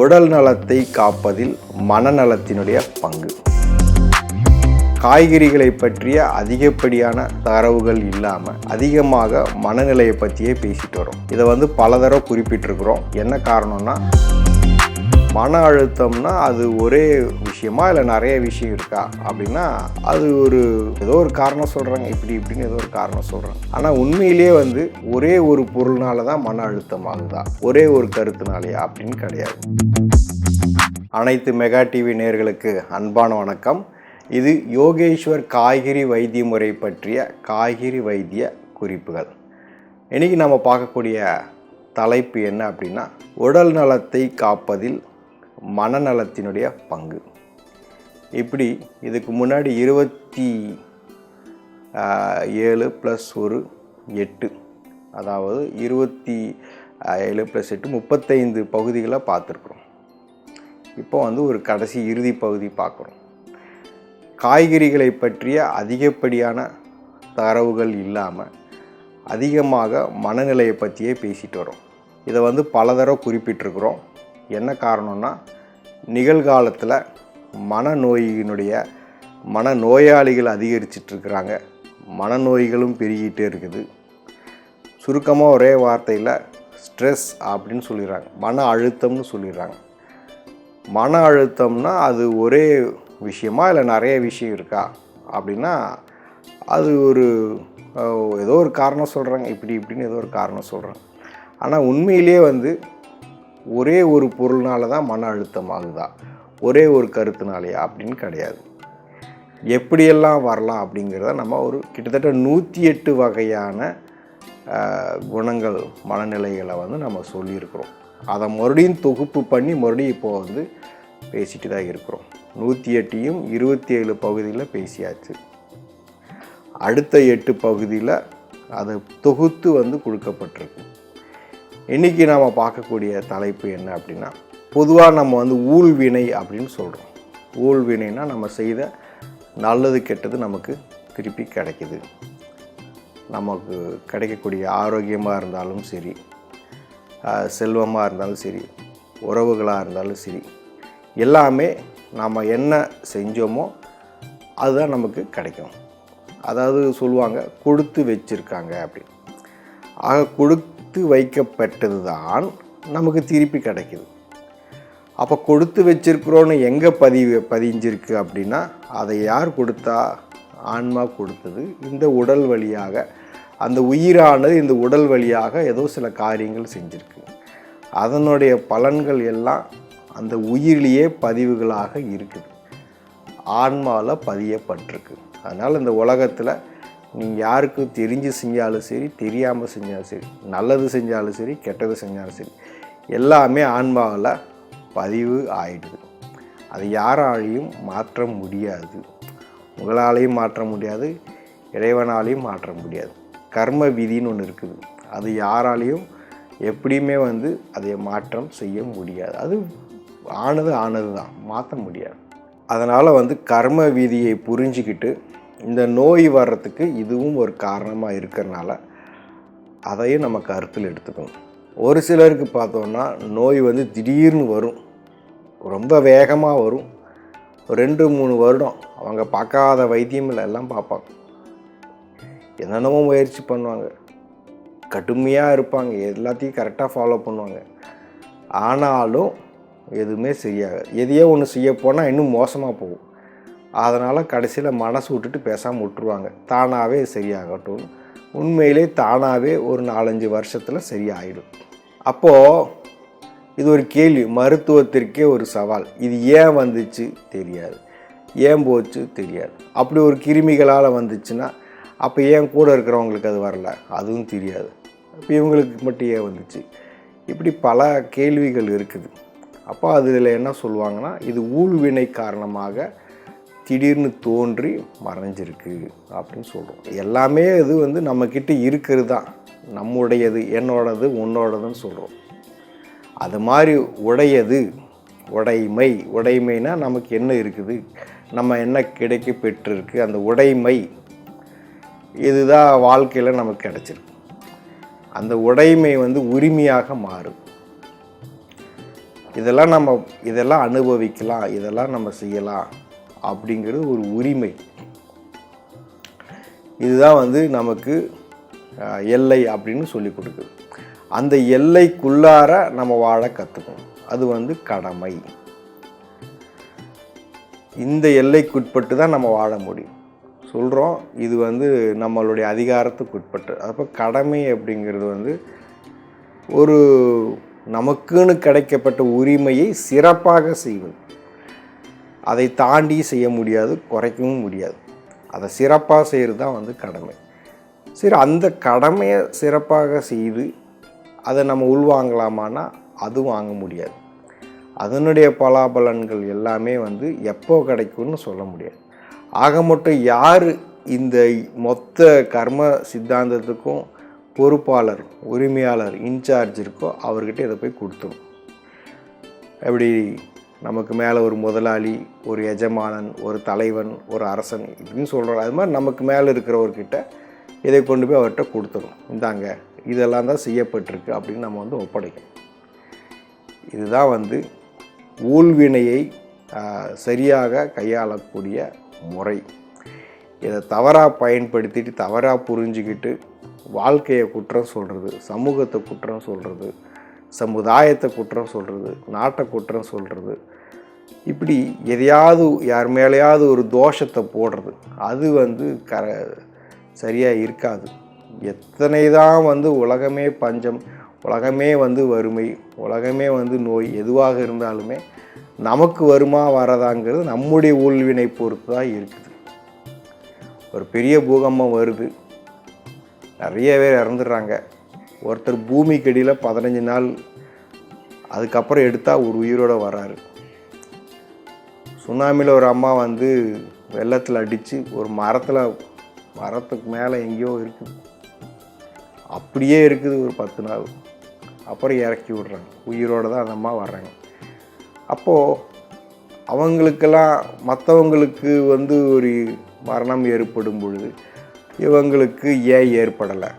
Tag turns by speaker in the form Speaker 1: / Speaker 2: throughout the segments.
Speaker 1: உடல் நலத்தை காப்பதில் மனநலத்தினுடைய பங்கு. காய்கறிகளை பற்றிய அதிகப்படியான தரவுகள் இல்லாமல் அதிகமாக மனநிலையை பற்றியே பேசிட்டு வரோம் இதை வந்து பல தடவை குறிப்பிட்டிருக்கிறோம். என்ன காரணம்னா மன அழுத்தம்னா அது ஒரே விஷயமா இல்லை நிறைய விஷயம் இருக்கா அப்படின்னா அது ஒரு ஏதோ ஒரு காரணம் சொல்கிறாங்க இப்படி இப்படின்னு ஏதோ ஒரு காரணம் சொல்கிறாங்க ஆனால் உண்மையிலேயே வந்து ஒரே ஒரு பொருள்னால தான் மன அழுத்தம் ஆகுதா? ஒரே ஒரு கருத்துனாலேயா அப்படின்னு கிடையாது. அனைத்து மெகா டிவி நேர்களுக்கு அன்பான வணக்கம். இது யோகேஸ்வர் காய்கறி வைத்திய முறை பற்றிய காய்கறி வைத்திய குறிப்புகள். இன்றைக்கி நம்ம பார்க்கக்கூடிய தலைப்பு என்ன அப்படின்னா உடல் நலத்தை காப்பதில் மனநலத்தினுடைய பங்கு. இப்படி இதுக்கு முன்னாடி இருபத்தி ஏழு ப்ளஸ் ஒரு எட்டு. அதாவது இருபத்தி ஏழு ப்ளஸ் எட்டு முப்பத்தைந்து பகுதிகளை பார்த்துருக்குறோம். இப்போ வந்து ஒரு கடைசி இறுதி பகுதி பார்க்குறோம். காய்கறிகளை பற்றிய அதிகப்படியான தரவுகள் இல்லாமல் அதிகமாக மனநிலையை பற்றியே பேசிட்டு வரோம் இதை வந்து பல தடவை குறிப்பிட்டிருக்கிறோம். என்ன காரணம்னா நிகழ்காலத்தில் மனநோயினுடைய மனநோயாளிகள் அதிகரிச்சிட்ருக்கிறாங்க. மனநோய்களும் பெருகிட்டே இருக்குது. சுருக்கமாக ஒரே வார்த்தையில் ஸ்ட்ரெஸ் அப்படின்னு சொல்லிடுறாங்க. மன அழுத்தம்னு சொல்லிடுறாங்க. மன அழுத்தம்னா அது ஒரே விஷயமா இல்லை நிறைய விஷயம் இருக்கா? அப்படின்னா அது ஒரு ஏதோ ஒரு காரணம் சொல்கிறாங்க இப்படி இப்படின்னு ஏதோ ஒரு காரணம் சொல்கிறாங்க ஆனால் உண்மையிலேயே வந்து ஒரே ஒரு பொருள்னால தான் மன அழுத்தம் ஆகுதா ஒரே ஒரு கருத்துனாலையா அப்படின்னு கிடையாது. எப்படியெல்லாம் வரலாம் அப்படிங்கிறத நம்ம ஒரு கிட்டத்தட்ட நூற்றி எட்டு வகையான குணங்கள் மனநிலைகளை வந்து நம்ம சொல்லியிருக்கிறோம். அதை மறுபடியும் தொகுப்பு பண்ணி மறுபடியும் இப்போ வந்து பேசிட்டு தான் இருக்கிறோம். நூற்றி எட்டையும் இருபத்தி ஏழு பகுதியில் பேசியாச்சு. அடுத்த எட்டு பகுதியில் அதை தொகுத்து வந்து கொடுக்கப்பட்டிருக்கு. இன்றைக்கி நாம் பார்க்கக்கூடிய தலைப்பு என்ன அப்படின்னா பொதுவாக நம்ம வந்து ஊழ்வினை அப்படின்னு சொல்கிறோம் ஊழ்வினைனா நம்ம செய்த நல்லது கெட்டது நமக்கு திருப்பி கிடைக்குது. நமக்கு கிடைக்கக்கூடிய ஆரோக்கியமாக இருந்தாலும் சரி செல்வமாக இருந்தாலும் சரி உறவுகளாக இருந்தாலும் சரி எல்லாமே நாம் என்ன செஞ்சோமோ அதுதான் நமக்கு கிடைக்கும். அதாவது சொல்லுவாங்க கொடுத்து வச்சுருக்காங்க அப்படின்னு. ஆக கொடுத்து வைக்கப்பட்டது தான் நமக்கு திருப்பி கிடைக்குது. அப்போ கொடுத்து வச்சிருக்கிறோன்னு எங்கே பதிவு பதிஞ்சிருக்கு அப்படின்னா அதை யார் கொடுத்தா? ஆன்மா கொடுத்தது. இந்த உடல் வழியாக அந்த உயிரானது இந்த உடல் வழியாக ஏதோ சில காரியங்கள் செஞ்சுருக்கு. அதனுடைய பலன்கள் எல்லாம் அந்த உயிரிலேயே பதிவுகளாக இருக்குது. ஆன்மாவில் பதியப்பட்டிருக்கு. அதனால் இந்த உலகத்தில் நீங்கள் யாருக்கு தெரிஞ்சு செஞ்சாலும் சரி தெரியாமல் செஞ்சாலும் சரி நல்லது செஞ்சாலும் சரி கெட்டது செஞ்சாலும் சரி எல்லாமே ஆன்மாவில் பதிவு ஆயிடுது. அது யாராலையும் மாற்ற முடியாது. உங்களாலையும் மாற்ற முடியாது இறைவனாலையும் மாற்ற முடியாது. கர்ம விதின்னு ஒன்று இருக்குது. அது யாராலையும் எப்படியுமே வந்து அதை மாற்றம் செய்ய முடியாது. அது ஆனது ஆனது தான் மாற்ற முடியாது. அதனால் வந்து கர்ம விதியை புரிஞ்சிக்கிட்டு இந்த நோய் வர்றதுக்கு இதுவும் ஒரு காரணமாக இருக்கிறனால அதையும் நம்ம கருத்தில் எடுத்துக்கணும். ஒரு சிலருக்கு பார்த்தோன்னா நோய் வந்து திடீர்னு வரும். ரொம்ப வேகமாக வரும். ரெண்டு மூணு வருடம் அவங்க பார்க்காத வைத்தியமில் எல்லாம் பார்ப்பாங்க. என்னென்னமோ முயற்சி பண்ணுவாங்க. கடுமையாக இருப்பாங்க. எல்லாத்தையும் கரெக்டாக ஃபாலோ பண்ணுவாங்க. ஆனாலும் எதுவுமே சரியாகாது எதையோ ஒன்று செய்ய போனால் இன்னும் மோசமாக போகும். அதனால் கடைசியில் மனசு விட்டுட்டு பேசாமல் விட்டுருவாங்க. தானாகவே சரியாகட்டும். உண்மையிலே தானாகவே ஒரு நாலஞ்சு வருஷத்தில் சரியாயிடும். அப்போது இது ஒரு கேள்வி. மருத்துவத்திற்கே ஒரு சவால். இது ஏன் வந்துச்சு? தெரியாது. ஏன் போச்சு? தெரியாது. அப்படி ஒரு கிருமிகளால் வந்துச்சுன்னா அப்போ ஏன் கூட இருக்கிறவங்களுக்கு அது வரல? அதுவும் தெரியாது. இப்போ இவங்களுக்கு மட்டும் ஏன் வந்துச்சு? இப்படி பல கேள்விகள் இருக்குது. அப்போ அதில் என்ன சொல்லுவாங்கன்னா இது ஊழ்வினை காரணமாக திடீர்னு தோன்றி மறைஞ்சிருக்கு அப்படின்னு சொல்கிறோம் எல்லாமே இது வந்து நம்மக்கிட்ட இருக்கிறது தான். நம்முடையது என்னோடது உன்னோடதுன்னு சொல்கிறோம் அது மாதிரி உடையது உடைமை உடைமைனா நமக்கு என்ன இருக்குது? நம்ம என்ன கிடைக்க பெற்றிருக்கு? அந்த உடைமை இதுதான் வாழ்க்கையில் நமக்கு கிடச்சிருக்கு. அந்த உடைமை வந்து உரிமையாக மாறும். இதெல்லாம் நம்ம இதெல்லாம் அனுபவிக்கலாம் இதெல்லாம் நம்ம செய்யலாம். அப்படிங்கிறது ஒரு உரிமை. இதுதான் வந்து நமக்கு எல்லை அப்படின்னு சொல்லி கொடுக்குது. அந்த எல்லைக்குள்ளார நம்ம வாழ கற்றுக்கணும் அது வந்து கடமை. இந்த எல்லைக்குட்பட்டு தான் நம்ம வாழ முடியும். சொல்கிறோம் இது வந்து நம்மளுடைய அதிகாரத்துக்கு உட்பட்டு. அப்போ கடமை அப்படிங்கிறது வந்து ஒரு நமக்குன்னு கிடைக்கப்பட்ட உரிமையை சிறப்பாக செய்வது. அதை தாண்டி செய்ய முடியாது குறைக்கவும் முடியாது. அதை சிறப்பாக செய்கிறது தான் வந்து கடமை. சரி அந்த கடமையை சிறப்பாக செய்து அதை நம்ம உள்வாங்கலாமான்னா அது வாங்க முடியாது. அதனுடைய பலாபலன்கள் எல்லாமே வந்து எப்போ கிடைக்கும்னு சொல்ல முடியாது. ஆக மட்டும் யார் இந்த மொத்த கர்ம சித்தாந்தத்துக்கும் பொறுப்பாளர் உரிமையாளர் இன்சார்ஜ் இருக்கோ அவர்கிட்ட இதை போய் கொடுத்துரும். எப்படி நமக்கு மேலே ஒரு முதலாளி ஒரு எஜமானன் ஒரு தலைவன் ஒரு அரசன் இப்படின்னு சொல்கிறோம் அது மாதிரி நமக்கு மேலே இருக்கிறவர்கிட்ட இதை கொண்டு போய் அவர்கிட்ட கொடுத்துரும் இந்தாங்க இதெல்லாம் தான் செய்யப்பட்டிருக்கு அப்படின்னு நம்ம வந்து ஒப்படைக்கணும். இதுதான் வந்து ஊழ்வினையை சரியாக கையாளக்கூடிய முறை. இதை தவறாக பயன்படுத்திட்டு தவறாக புரிஞ்சுக்கிட்டு வாழ்க்கையை குற்றம் சொல்கிறது சமூகத்தை குற்றம் சொல்கிறது சமுதாயத்தை குற்றம் சொல்கிறது நாட்டை குற்றம் சொல்கிறது இப்படி எதையாவது யார் மேலேயாவது ஒரு தோஷத்தை போடுறது அது வந்து கர சரியாக இருக்காது. எத்தனை தான் வந்து உலகமே பஞ்சம் உலகமே வந்து வறுமை உலகமே வந்து நோய் எதுவாக இருந்தாலுமே நமக்கு வருமா வரதாங்கிறது நம்முடைய உள்வினை பொறுத்து தான் இருக்குது. ஒரு பெரிய பூகம்பம் வருது. நிறைய பேர் இறந்துடுறாங்க. ஒருத்தர் பூமிக்கு அடியில் பதினஞ்சு நாள் அதுக்கப்புறம் எடுத்தால் ஒரு உயிரோட வராரு. சுனாமியில் ஒரு அம்மா வந்து வெள்ளத்தில் அடித்து ஒரு மரத்தில் மரத்துக்கு மேலே எங்கேயோ இருக்குது அப்படியே இருக்குது ஒரு பத்து நாள். அப்புறம் இறக்கி விட்றாங்க. உயிரோடு தான் அந்த அம்மா வர்றாங்க. அப்போது அவங்களுக்கெல்லாம் மற்றவங்களுக்கு வந்து ஒரு மரணம் ஏற்படும் பொழுது இவங்களுக்கு ஏன் ஏற்படலை?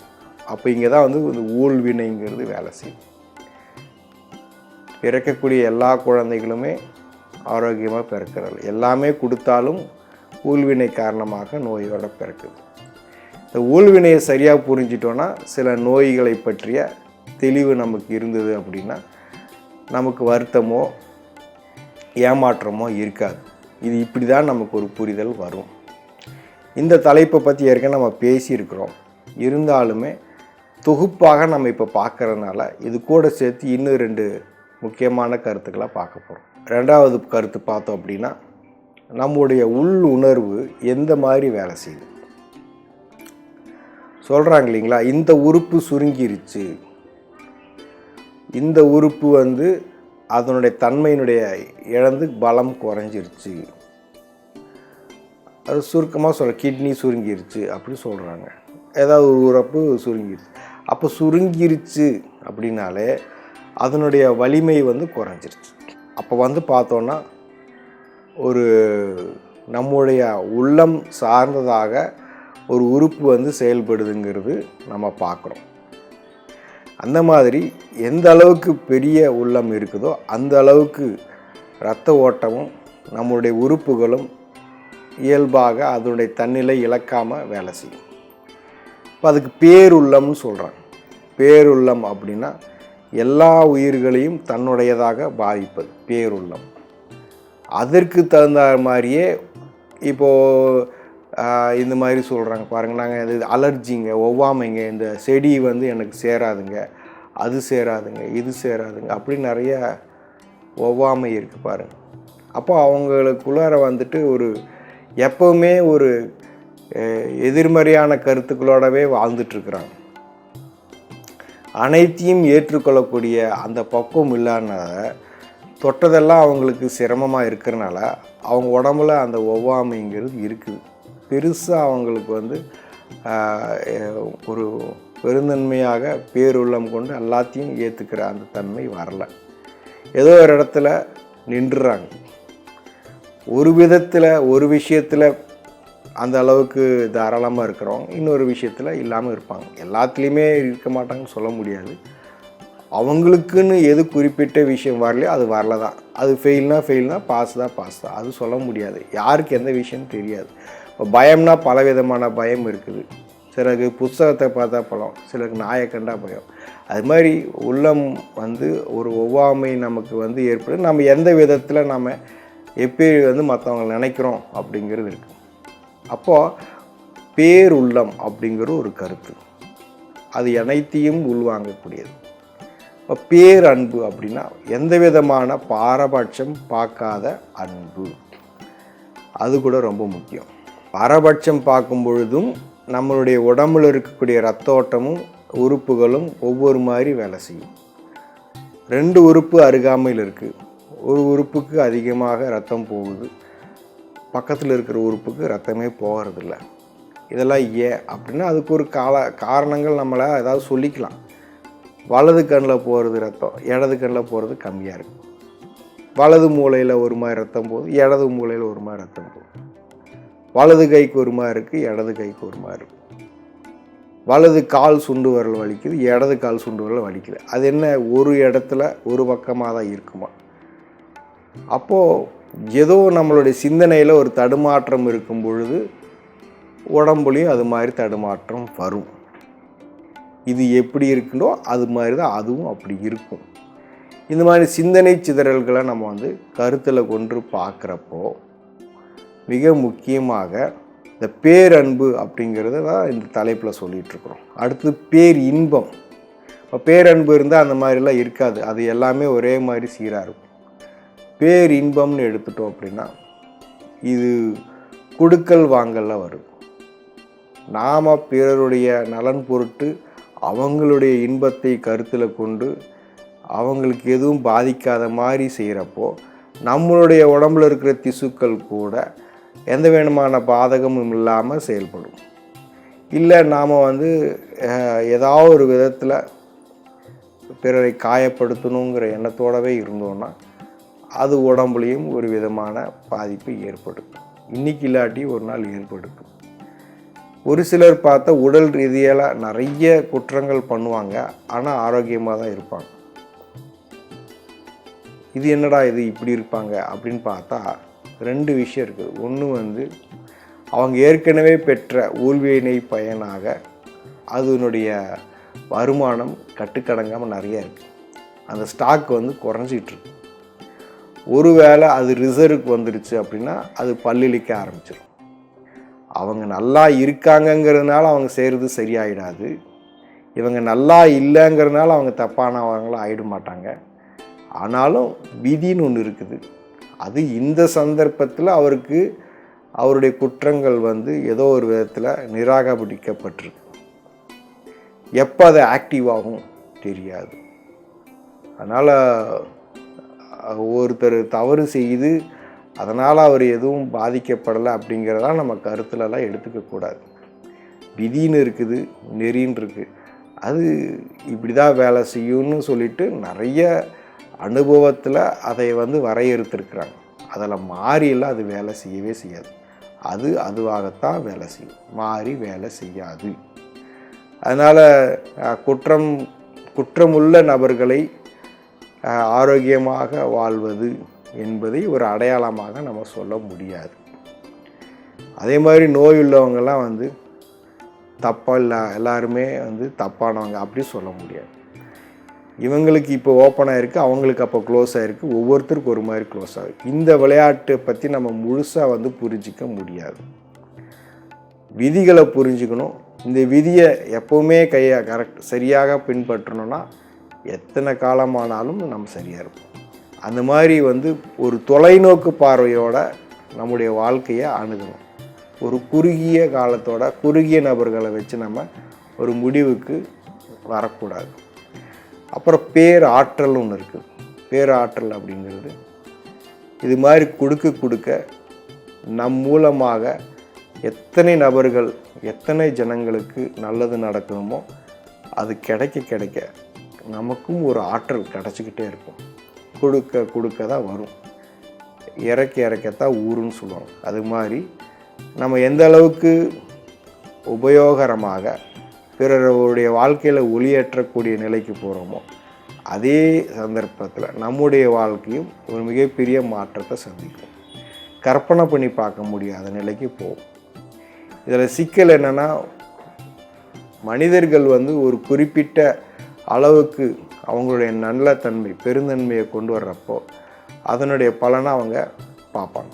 Speaker 1: அப்போ இங்கே தான் வந்து இந்த ஊழ்வினைங்கிறது வேலை செய்யும். பிறக்கக்கூடிய எல்லா குழந்தைகளுமே ஆரோக்கியமாக பிறக்கிறது எல்லாமே கொடுத்தாலும் ஊழ்வினை காரணமாக நோயோடு பிறக்குது. இந்த ஊழ்வினையை சரியாக புரிஞ்சிட்டோன்னா சில நோய்களை பற்றிய தெளிவு நமக்கு இருந்தது அப்படின்னா நமக்கு வருத்தமோ ஏமாற்றமோ இருக்காது. இது இப்படி தான் நமக்கு ஒரு புரிதல் வரும். இந்த தலைப்பை பற்றி ஏற்கனவே நம்ம பேசியிருக்கிறோம். இருந்தாலுமே தொகுப்பாக நம்ம இப்போ பார்க்குறதுனால இது கூட சேர்த்து இன்னும் ரெண்டு முக்கியமான கருத்துக்களை பார்க்க போகிறோம் ரெண்டாவது கருத்து பார்த்தோம் அப்படின்னா நம்முடைய உள் உணர்வு எந்த மாதிரி வேலை செய்யுது? சொல்கிறாங்க இல்லைங்களா? இந்த உறுப்பு சுருங்கிருச்சு. இந்த உறுப்பு வந்து அதனுடைய தன்மையினுடைய இழந்து பலம் குறைஞ்சிருச்சு. அது சுருக்கமாக சொல்ல கிட்னி சுருங்கிருச்சு அப்படின்னு சொல்கிறாங்க ஏதாவது ஒரு உறுப்பு சுருங்கிருச்சு. அப்போ சுருங்கிருச்சு அப்படின்னாலே அதனுடைய வலிமை வந்து குறைஞ்சிருச்சு. அப்போ வந்து பார்த்தோன்னா ஒரு நம்முடைய உள்ளம் சார்ந்ததாக ஒரு உறுப்பு வந்து செயல்படுதுங்கிறது நம்ம பார்க்குறோம். அந்த மாதிரி எந்த அளவுக்கு பெரிய உள்ளம் இருக்குதோ அந்த அளவுக்கு இரத்த ஓட்டமும் நம்முடைய உறுப்புகளும் இயல்பாக அதனுடைய தன்னிலை இழக்காமல் வேலை செய்யும். இப்போ அதுக்கு பேருள்ளம்னு சொல்கிறாங்க பேருள்ளம் அப்படின்னா எல்லா உயிர்களையும் தன்னுடையதாக பாதிப்பது பேருள்ளம். அதற்கு தகுந்த மாதிரியே இப்போது இந்த மாதிரி சொல்கிறாங்க பாருங்கள் நாங்கள் இது அலர்ஜிங்க ஒவ்வாமைங்க இந்த செடி வந்து எனக்கு சேராதுங்க அது சேராதுங்க இது சேராதுங்க அப்படி நிறைய ஒவ்வாமை இருக்குது பாருங்கள் அப்போ அவங்களுக்குள்ளார வந்துட்டு ஒரு எப்போவுமே ஒரு எதிர்மறையான கருத்துக்களோடவே வாழ்ந்துட்டுருக்குறாங்க. அனைத்தையும் ஏற்றுக்கொள்ளக்கூடிய அந்த பக்குவம் இல்லாதனால தொட்டதெல்லாம் அவங்களுக்கு சிரமமாக இருக்கிறனால அவங்க உடம்புல அந்த ஒவ்வாமைங்கிறது இருக்குது. பெருசாக அவங்களுக்கு வந்து ஒரு பெருந்தன்மையாக பேருள்ளம் கொண்டு எல்லாத்தையும் ஏற்றுக்கிற அந்த தன்மை வரல. ஏதோ ஒரு இடத்துல நின்றுறாங்க. ஒரு விதத்தில் ஒரு விஷயத்தில் அந்த அளவுக்கு தாராளமாக இருக்கிறோம். இன்னொரு விஷயத்தில் இல்லாமல் இருப்பாங்க. எல்லாத்துலேயுமே இருக்க மாட்டாங்கன்னு சொல்ல முடியாது. அவங்களுக்குன்னு எது குறிப்பிட்ட விஷயம் வரலையோ அது வரல தான் அது ஃபெயில்னா ஃபெயில்னா பாஸ் தான் பாஸ் தான் அது சொல்ல முடியாது. யாருக்கு எந்த விஷயம் தெரியாது. இப்போ பயம்னா பல விதமான பயம் இருக்குது. சிலருக்கு புஸ்தகத்தை பார்த்தா பழம் சிலருக்கு நாயை கண்டா பயம். அது மாதிரி உள்ளம் வந்து ஒரு ஒவ்வாமை நமக்கு வந்து ஏற்படும். நம்ம எந்த விதத்தில் நம்ம எப்படி வந்து மற்றவங்களை நினைக்கிறோம் அப்படிங்கிறது இருக்குது அப்போது பேருள்ளம் அப்படிங்கிற ஒரு கருத்து. அது அனைத்தையும் உள்வாங்கக்கூடியது. இப்போ பேரன்பு அப்படின்னா எந்த விதமான பாரபட்சம் பார்க்காத அன்பு. அது கூட ரொம்ப முக்கியம். பாரபட்சம் பார்க்கும் பொழுதும் நம்மளுடைய உடம்புல இருக்கக்கூடிய ரத்தோட்டமும் உறுப்புகளும் ஒவ்வொரு மாதிரி வேலை செய்யும். ரெண்டு உறுப்பு அருகாமையில் இருக்குது ஒரு உறுப்புக்கு அதிகமாக ரத்தம் போகுது. பக்கத்தில் இருக்கிற உறுப்புக்கு ரத்தமே போகிறதில்ல இதெல்லாம் ஏன் அப்படின்னா அதுக்கு ஒரு கால காரணங்கள் நம்மளை ஏதாவது சொல்லிக்கலாம். வலது கண்ணில் போகிறது ரத்தம் இடது கண்ணில் போகிறது கம்மியாக இருக்கும் வலது மூலையில் ஒரு மாதிரி ரத்தம் போகுது இடது மூலையில் ஒரு மாதிரி ரத்தம் போகுது. வலது கைக்கு ஒரு மாதிரி இருக்குது இடது கைக்கு ஒரு மாதிரி இருக்குது வலது கால் சுண்டு வரல் வலிக்குது இடது கால் சுண்டு வரல் வலிக்குது அது என்ன ஒரு இடத்துல ஒரு பக்கமாக தான் இருக்குமா? அப்போது ஏதோ நம்மளுடைய சிந்தனையில் ஒரு தடுமாற்றம் இருக்கும் பொழுது உடம்புலையும் அது மாதிரி தடுமாற்றம் வரும். இது எப்படி இருக்குதோ அது மாதிரி தான் அதுவும் அப்படி இருக்கும். இந்த மாதிரி சிந்தனை சிதறல்களை நம்ம வந்து கருத்தில் கொண்டு பார்க்குறப்போ மிக முக்கியமாக இந்த பேரன்பு அப்படிங்கிறத தான் இந்த தலைப்பில் சொல்லிகிட்ருக்குறோம் அடுத்து பேர் இன்பம் இப்போ பேரன்பு இருந்தால் அந்த மாதிரிலாம் இருக்காது. அது எல்லாமே ஒரே மாதிரி சீராக இருக்கும். பேர் இன்பம்னு எடுத்துட்டோம் அப்படின்னா இது கொடுக்கல் வாங்கலில் வரும். நாம் பிறருடைய நலன் பொருட்டு அவங்களுடைய இன்பத்தை கருத்தில் கொண்டு அவங்களுக்கு எதுவும் பாதிக்காத மாதிரி செய்கிறப்போ நம்மளுடைய உடம்புல இருக்கிற திசுக்கள் கூட எந்த வேணுமான பாதகமும் இல்லாமல் செயல்படும். இல்லை நாம் வந்து ஏதாவது ஒரு விதத்தில் பிறரை காயப்படுத்தணுங்கிற எண்ணத்தோடவே இருந்தோன்னா அது உடம்புலையும் ஒரு விதமான பாதிப்பு ஏற்படுத்தும் இன்னைக்கு இல்லாட்டி ஒரு நாள் ஏற்படுத்தும் ஒரு சிலர் பார்த்தா உடல் ரீதியால் நிறைய குற்றங்கள் பண்ணுவாங்க. ஆனால் ஆரோக்கியமாக தான் இருப்பாங்க. இது என்னடா இது இப்படி இருப்பாங்க அப்படின்னு பார்த்தா ரெண்டு விஷயம் இருக்குது ஒன்று வந்து அவங்க ஏற்கனவே பெற்ற ஊழ்வியினை பயனாக அதனுடைய வருமானம் கட்டுக்கடங்காமல் நிறைய இருக்குது அந்த ஸ்டாக் வந்து குறைஞ்சிக்கிட்டு இருக்கு. ஒருவேளை அது ரிசர்வுக்கு வந்துடுச்சு அப்படின்னா அது பல்லிழிக்க ஆரம்பிச்சிடும் அவங்க நல்லா இருக்காங்கங்கிறதுனால அவங்க செய்கிறது சரியாயிடாது. இவங்க நல்லா இல்லைங்கிறதுனால அவங்க தப்பானவங்களும் ஆயிட மாட்டாங்க. ஆனாலும் விதின்னு ஒன்று இருக்குது. அது இந்த சந்தர்ப்பத்தில் அவருக்கு அவருடைய குற்றங்கள் வந்து ஏதோ ஒரு விதத்தில் நிராகரிக்கப்பட்டிருக்கு. எப்போ அது ஆக்டிவ் ஆகும் தெரியாது. அதனால் ஒருத்தர் தவறு செய்து அதனால் அவர் எதுவும் பாதிக்கப்படலை அப்படிங்கிறதான் நம்ம கருத்துலலாம் எடுத்துக்கக்கூடாது. விதின்னு இருக்குது நெறின்னு இருக்குது அது இப்படி தான் வேலை செய்யும்னு சொல்லிட்டு நிறைய அனுபவத்தில் அதை வந்து வரையறுத்துருக்குறாங்க. அதில் மாறியெல்லாம் அது வேலை செய்யவே செய்யாது. அது அதுவாகத்தான் வேலை செய்யும். மாறி வேலை செய்யாது. அதனால் குற்றம் குற்றமுள்ள நபர்களை ஆரோக்கியமாக வாழ்வது என்பதை ஒரு அடையாளமாக நம்ம சொல்ல முடியாது. அதே மாதிரி நோய் உள்ளவங்கெல்லாம் வந்து தப்பாக இல்லை எல்லாருமே வந்து தப்பானவங்க அப்படி சொல்ல முடியாது. இவங்களுக்கு இப்போ ஓப்பனாக இருக்குது அவங்களுக்கு அப்போ க்ளோஸ் ஆகிருக்கு ஒவ்வொருத்தருக்கும் ஒரு மாதிரி க்ளோஸ் ஆகுது இந்த விளையாட்டை பற்றி நம்ம முழுசாக வந்து புரிஞ்சிக்க முடியாது. விதிகளை புரிஞ்சுக்கணும். இந்த விதியை எப்போவுமே கையை கரெக்ட் சரியாக பின்பற்றணும்னா எத்தனை காலமானாலும் நம்ம சரியாக இருப்போம். அந்த மாதிரி வந்து ஒரு தொலைநோக்கு பார்வையோட நம்முடைய வாழ்க்கையை அணுகணும். ஒரு குறுகிய காலத்தோட குறுகிய நபர்களை வச்சு நம்ம ஒரு முடிவுக்கு வரக்கூடாது. அப்புறம் பேராற்றல் ஒன்று இருக்குது பேராற்றல் அப்படிங்கிறது இது மாதிரி கொடுக்க கொடுக்க நம் மூலமாக எத்தனை நபர்கள் எத்தனை ஜனங்களுக்கு நல்லது நடக்கணுமோ அது கிடைக்க கிடைக்க நமக்கும் ஒரு ஆற்றல் கிடச்சிக்கிட்டே இருக்கும். கொடுக்க கொடுக்க தான் வரும். இறக்க இறக்கத்தான் ஊருன்னு சொல்லுவாங்க. அது மாதிரி நம்ம எந்த அளவுக்கு உபயோகரமாக பிறருடைய வாழ்க்கையில் ஒளியேற்றக்கூடிய நிலைக்கு போகிறோமோ அதே சந்தர்ப்பத்தில் நம்முடைய வாழ்க்கையும் ஒரு மிகப்பெரிய மாற்றத்தை சந்திக்கும். கற்பனை பண்ணி பார்க்க முடியாத நிலைக்கு போகும். இதில் சிக்கல் என்னென்னா மனிதர்கள் வந்து ஒரு குறிப்பிட்ட அளவுக்கு அவங்களுடைய நல்ல தன்மை பெருந்தன்மையை கொண்டு வர்றப்போ அதனுடைய பலனை அவங்க பார்ப்பாங்க.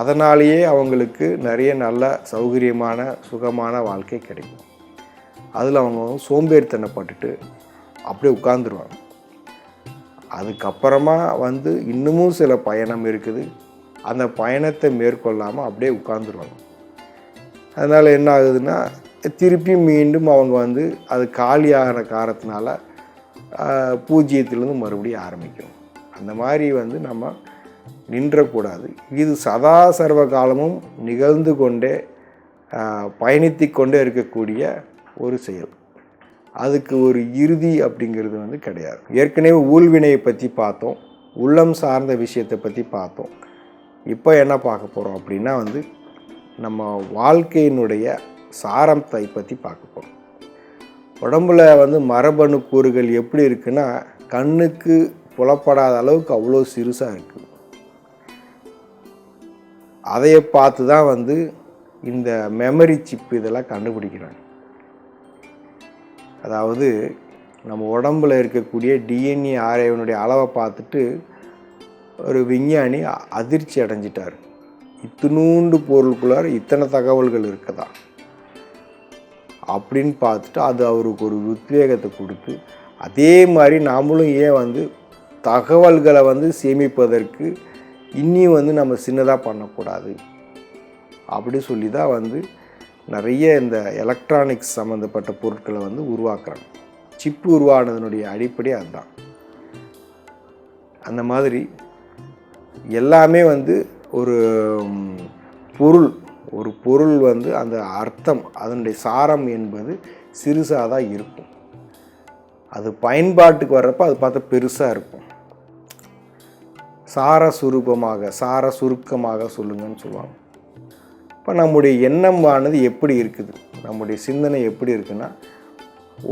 Speaker 1: அதனாலேயே அவங்களுக்கு நிறைய நல்ல சௌகரியமான சுகமான வாழ்க்கை கிடைக்கும். அதில் அவங்க சோம்பேறித்தனப்பட்டுட்டு அப்படியே உட்காந்துருவாங்க அதுக்கப்புறமா வந்து இன்னமும் சில பயணம் இருக்குது. அந்த பயணத்தை மேற்கொள்ளாமல் அப்படியே உட்காந்துருவாங்க அதனால் என்ன ஆகுதுன்னா திருப்பி மீண்டும் அவங்க வந்து அது காலியாகிற காரணத்தினால பூஜ்ஜியத்திலேருந்து மறுபடியும் ஆரம்பிக்கும். அந்த மாதிரி வந்து நம்ம நின்றக்கூடாது. இது சதா சர்வ காலமும் நிகழ்ந்து கொண்டே பயணித்து கொண்டே இருக்கக்கூடிய ஒரு செயல். அதுக்கு ஒரு இறுதி அப்படிங்கிறது வந்து கிடையாது. ஏற்கனவே ஊழ்வினையை பற்றி பார்த்தோம் உள்ளம் சார்ந்த விஷயத்தை பற்றி பார்த்தோம். இப்போ என்ன பார்க்க போகிறோம் அப்படின்னா வந்து நம்ம வாழ்க்கையினுடைய சாரத்தை பற்றி பார்க்க போகிறோம் உடம்புல வந்து மரபணு கூறுகள் எப்படி இருக்குன்னா கண்ணுக்கு புலப்படாத அளவுக்கு அவ்வளோ சிறுசாக இருக்குது அதையை பார்த்து தான் வந்து இந்த மெமரி சிப் இதெல்லாம் கண்டுபிடிக்கிறாங்க. அதாவது நம்ம உடம்புல இருக்கக்கூடிய டிஎன்ஏ ஆர்ஐவனுடைய அளவை பார்த்துட்டு ஒரு விஞ்ஞானி அதிர்ச்சி அடைஞ்சிட்டார். இத்தினூண்டு பொருளுக்குள்ளார இத்தனை தகவல்கள் இருக்குதான் அப்படின்னு பார்த்துட்டு அது அவருக்கு ஒரு உத்வேகத்தை கொடுத்து அதே மாதிரி நாமளும் ஏன் வந்து தகவல்களை வந்து சேமிப்பதற்கு இன்னியும் வந்து நம்ம சின்னதாக பண்ணக்கூடாது. அப்படி சொல்லி தான் வந்து நிறைய இந்த எலக்ட்ரானிக்ஸ் சம்மந்தப்பட்ட பொருட்களை வந்து உருவாக்குறாங்க. சிப்பு உருவானதனுடைய அடிப்படை அதுதான். அந்த மாதிரி எல்லாமே வந்து ஒரு பொருள் ஒரு பொருள் வந்து அந்த அர்த்தம் அதனுடைய சாரம் என்பது சிறுசாக தான் இருக்கும். அது பயன்பாட்டுக்கு வர்றப்ப அது பார்த்தா பெருசாக இருக்கும். சார சுரூபமாக சார சுருக்கமாக சொல்லுங்கன்னு சொல்லுவாங்க. இப்போ நம்முடைய எண்ணமானது எப்படி இருக்குது? நம்முடைய சிந்தனை எப்படி இருக்குன்னா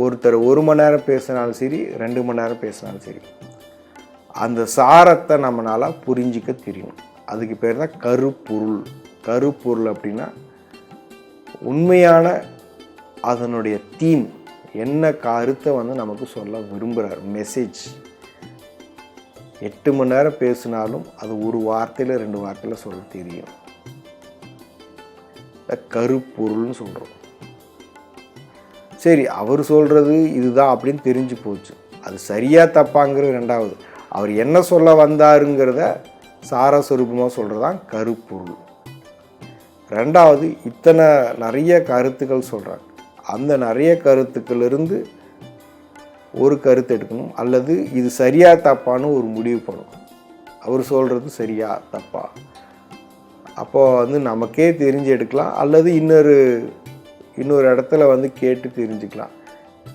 Speaker 1: ஒருத்தர் ஒரு மணி நேரம் பேசினாலும் சரி ரெண்டு மணி நேரம் பேசினாலும் சரி அந்த சாரத்தை நம்மளால் புரிஞ்சிக்க தெரியும். அதுக்கு பேர் தான் கருப்பொருள். கருப்பொருள் அப்படின்னா உண்மையான அதனுடைய தீம் என்ன கருத்தை வந்து நமக்கு சொல்ல விரும்புகிறார் மெசேஜ் எட்டு மணி நேரம் பேசினாலும் அது ஒரு வார்த்தையில் ரெண்டு வார்த்தையில் சொல்ல தெரியும். கருப்பொருள்னு சொல்கிறோம் சரி அவர் சொல்கிறது இதுதான் அப்படின்னு தெரிஞ்சு போச்சு. அது சரியாக தப்பாங்கிறது ரெண்டாவது அவர் என்ன சொல்ல வந்தாருங்கிறத சாரஸ்வரூபமாக சொல்கிறது தான் கருப்பொருள். ரெண்டாவது இத்தனை நிறைய கருத்துக்கள் சொல்கிறாங்க அந்த நிறைய கருத்துக்களிலிருந்து ஒரு கருத்து எடுக்கணும். அல்லது இது சரியா தப்பான்னு ஒரு முடிவு பண்ணணும். அவர் சொல்கிறது சரியா தப்பா? அப்போது வந்து நமக்கே தெரிஞ்சு எடுக்கலாம். அல்லது இன்னொரு இன்னொரு இடத்துல வந்து கேட்டு தெரிஞ்சுக்கலாம்.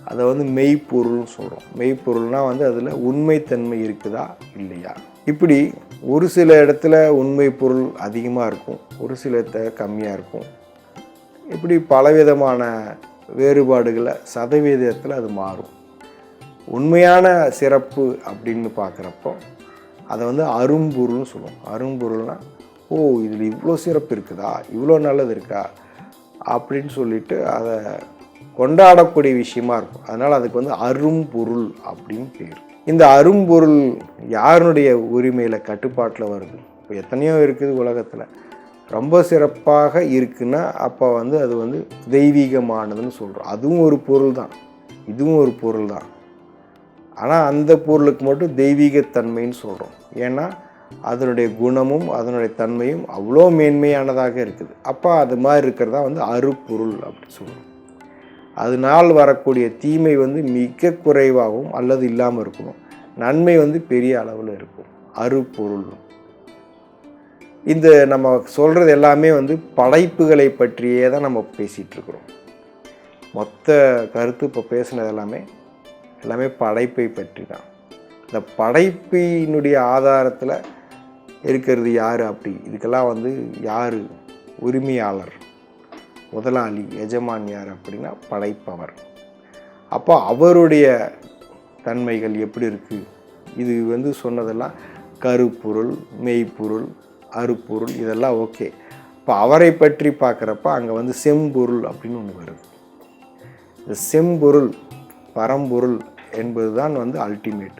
Speaker 1: அதை வந்து மெய்ப்பொருள்னு சொல்கிறோம் மெய்ப்பொருள்னால் வந்து அதில் உண்மைத்தன்மை இருக்குதா இல்லையா? இப்படி ஒரு சில இடத்துல உண்மை பொருள் அதிகமாக இருக்கும் ஒரு சில கம்மியாக இருக்கும். இப்படி பலவிதமான வேறுபாடுகளை சதவீதத்தில் அது மாறும். உண்மையான சிறப்பு அப்படின்னு பார்க்குறப்போ அதை வந்து அரும்பொருள்னு சொல்லுவோம். அரும்பொருள்னால் ஓ இதில் இவ்வளோ சிறப்பு இருக்குதா? இவ்வளோ நல்லது இருக்கா? அப்படின்னு சொல்லிட்டு அதை கொண்டாடக்கூடிய விஷயமா இருக்கும். அதனால் அதுக்கு வந்து அரும்பொருள் அப்படின்னு பேர். இந்த அரும்பொருள் யாருடைய உரிமையில் கட்டுப்பாட்டில் வருது? இப்போ எத்தனையோ இருக்குது உலகத்தில். ரொம்ப சிறப்பாக இருக்குன்னா அப்போ வந்து அது வந்து தெய்வீகமானதுன்னு சொல்கிறோம் அதுவும் ஒரு பொருள் தான் இதுவும் ஒரு பொருள் தான் ஆனால் அந்த பொருளுக்கு மட்டும் தெய்வீகத்தன்மைன்னு சொல்கிறோம் ஏன்னா அதனுடைய குணமும் அதனுடைய தன்மையும் அவ்வளோ மேன்மையானதாக இருக்குது. அப்போ அது மாதிரி இருக்கிறதா வந்து அருப்பொருள் அப்படின்னு சொல்கிறோம் அதனால் வரக்கூடிய தீமை வந்து மிக குறைவாகவும் அல்லது இல்லாமல் இருக்கணும். நன்மை வந்து பெரிய அளவில் இருக்கும். அருப்பொருள். இந்த நம்ம சொல்கிறது எல்லாமே வந்து படைப்புகளை பற்றியே தான் நம்ம பேசிகிட்ருக்குறோம் மொத்த கருத்து இப்போ பேசினது எல்லாமே எல்லாமே படைப்பை பற்றி தான். இந்த படைப்பினுடைய ஆதாரத்தில் இருக்கிறது யார் அப்படி? இதுக்கெல்லாம் வந்து யார் உரிமையாளர்? முதலாளி எஜமான் யார் அப்படின்னா படைப்பவர். அப்போ அவருடைய தன்மைகள் எப்படி இருக்குது இது வந்து சொன்னதெல்லாம் கருப்பொருள் மெய்ப்பொருள் அருப்பொருள் இதெல்லாம் ஓகே. இப்போ அவரை பற்றி பார்க்குறப்ப அங்கே வந்து செம்பொருள் அப்படின்னு ஒன்று வருது. இந்த செம்பொருள் பரம்பொருள் என்பது தான் வந்து அல்டிமேட்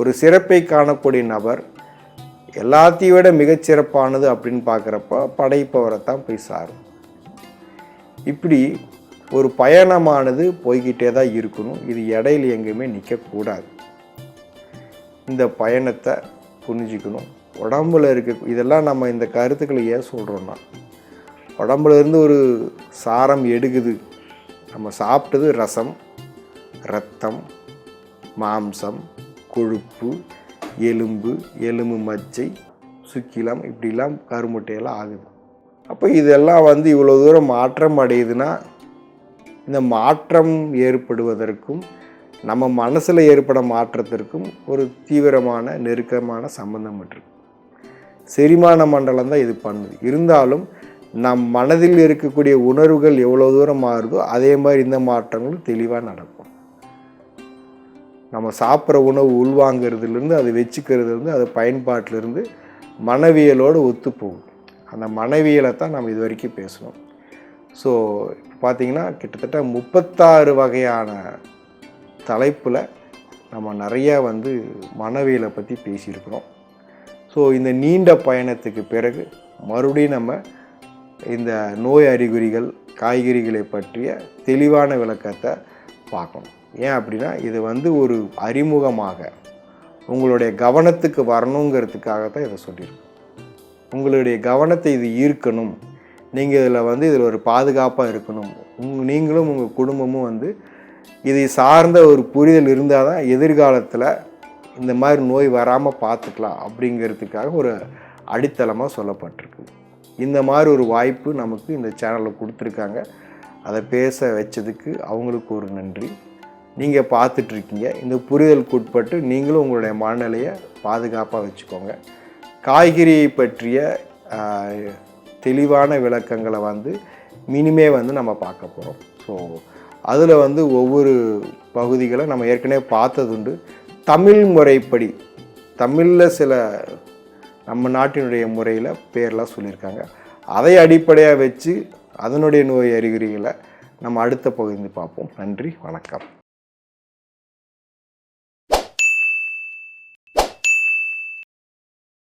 Speaker 1: ஒரு சிறப்பை காணக்கூடிய நபர் எல்லாத்தையும் விட மிகச்சிறப்பானது அப்படின்னு பார்க்குறப்ப படைப்பவரை தான் போய் சாரும். இப்படி ஒரு பயணமானது போய்கிட்டே தான் இருக்கணும். இது இடையில எங்கேயுமே நிற்கக்கூடாது. இந்த பயணத்தை புரிஞ்சிக்கணும். உடம்புல இருக்க இதெல்லாம் நம்ம இந்த கருத்துக்களை ஏன் சொல்கிறோன்னா உடம்புல இருந்து ஒரு சாரம் எடுக்குது. நம்ம சாப்பிட்டது ரசம் ரத்தம் மாம்சம் கொழுப்பு எலும்பு எலும்பு மச்சை சுக்கிலம் இப்படிலாம் கருமுட்டையெல்லாம் ஆகுது. அப்போ இதெல்லாம் வந்து இவ்வளோ தூரம் மாற்றம் அடையுதுன்னா இந்த மாற்றம் ஏற்படுவதற்கும் நம்ம மனசில் ஏற்பட மாற்றத்திற்கும் ஒரு தீவிரமான நெருக்கமான சம்பந்தம் இருக்கு செரிமான மண்டலம் தான் இது பண்ணுது. இருந்தாலும் நம் மனதில் இருக்கக்கூடிய உணர்வுகள் எவ்வளோ தூரம் மாறுதோ அதே மாதிரி இந்த மாற்றங்களும் தெளிவாக நடக்கும். நம்ம சாப்பிட்ற உணவு உள்வாங்கிறதுலேருந்து அதை வச்சுக்கிறதுலேருந்து அது பயன்பாட்டிலேருந்து மனவியலோடு ஒத்து போகும் அந்த மனைவியலை தான் நம்ம இது வரைக்கும் பேசணும் ஸோ இப்போ பார்த்தீங்கன்னா கிட்டத்தட்ட முப்பத்தாறு வகையான தலைப்பில் நம்ம நிறையா வந்து மனவியலை பற்றி பேசியிருக்கிறோம். ஸோ இந்த நீண்ட பயணத்துக்கு பிறகு மறுபடியும் நம்ம இந்த நோய் அறிகுறிகள் காய்கறிகளை பற்றிய தெளிவான விளக்கத்தை பார்க்கணும். ஏன் அப்படின்னா இது வந்து ஒரு அறிமுகமாக உங்களுடைய கவனத்துக்கு வரணுங்கிறதுக்காக தான் இதை சொல்லியிருக்கோம். உங்களுடைய கவனத்தை இது ஈர்க்கணும். நீங்கள் இதில் வந்து இதில் ஒரு பாதுகாப்பாக இருக்கணும். உங் நீங்களும் உங்கள் குடும்பமும் வந்து இதை சார்ந்த ஒரு புரிதல் இருந்தால் தான் எதிர்காலத்தில் இந்த மாதிரி நோய் வராமல் பார்த்துக்கலாம் அப்படிங்கிறதுக்காக ஒரு அடித்தளமாக சொல்லப்பட்டிருக்கு. இந்த மாதிரி ஒரு வாய்ப்பு நமக்கு இந்த சேனலில் கொடுத்துருக்காங்க. அதை பேச வச்சதுக்கு அவங்களுக்கு ஒரு நன்றி. நீங்கள் பார்த்துட்ருக்கீங்க இந்த புரிதலுக்கு உட்பட்டு நீங்களும் உங்களுடைய மனநிலையை பாதுகாப்பாக வச்சுக்கோங்க. காய்கறியை பற்றிய தெளிவான விளக்கங்களை வந்து மினிமே வந்து நம்ம பார்க்க போகிறோம் ஸோ அதில் வந்து ஒவ்வொரு பகுதிகளை நம்ம ஏற்கனவே பார்த்ததுண்டு. தமிழ் முறைப்படி தமிழில் சில நம்ம நாட்டினுடைய முறையில் பேர்லாம் சொல்லியிருக்காங்க. அதை அடிப்படையாக வச்சு அதனுடைய நோய் அறிகுறிகளை நம்ம அடுத்த பகுதி பார்ப்போம். நன்றி வணக்கம்.